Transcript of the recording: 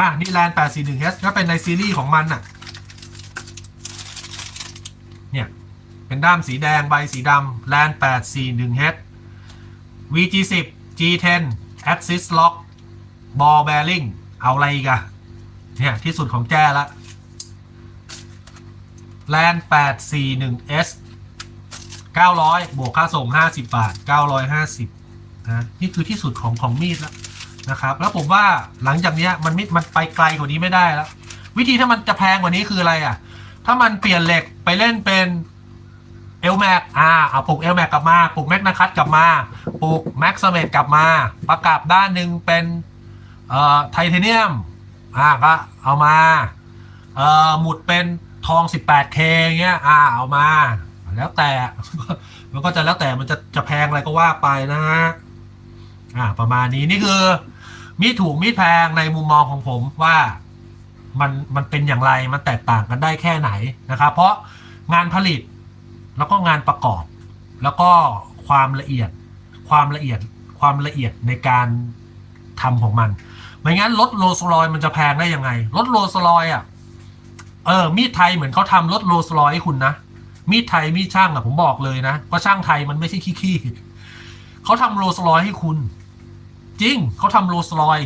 อะนี่แลน 841S ก็เป็นในซีรีส์ของมันน่ะ เนี่ย เป็นด้ามสีแดงใบสีดำแลน 841H VG10 G10 Axis Lock Ball Bearing เอาอะไรอีกอะเนี่ย ที่สุดของแจ้ละแลน 841S 900 บวกค่าส่ง 50 บาท 950นะนี่คือที่สุดของของมีดแล้ว นะครับ แล้วผมว่าหลังจากเนี้ยมันไม่มันไปไกลกว่านี้ไม่ได้แล้ว วิธีถ้ามันจะแพงกว่านี้คืออะไรอะ ถ้ามันเปลี่ยนเหล็กไปเล่นเป็นเอลแม็กอ่าเอาปลูกเอลแม็กกลับมาปลูกแมกนาคัตกลับมาปลูกแม็กซ์เมดกลับมา ประกับด้านหนึ่งเป็นเอ่อไทเทเนียมอ่าก็เอามาเอ่อหมุดเป็นทอง 18K เงี้ยอ่าเอามา แล้วแต่ มันก็จะแล้วแต่มันจะจะแพงอะไรก็ว่าไปนะฮะ อ่า ประมาณนี้นี่คือ มีถูกมีแพงในมุมมองของผมว่ามันมันเป็นอย่างไรมันแตกต่างกันได้แค่ไหนนะครับ เพราะงานผลิตแล้วก็งานประกอบ แล้วก็ความละเอียดความละเอียดความละเอียดในการทำของมัน ไม่งั้นรถโรลส์รอยมันจะแพงได้ยังไงรถโรลส์รอยอะเออมีดไทยเหมือนเขาทำรถโรลส์รอยให้คุณนะมีดไทยมีดช่างอะผมบอกเลยนะว่าช่างไทยมันไม่ใช่ขี้ๆ เขาทำโรลส์รอยให้คุณ จริงเขาทำโรลส์รอย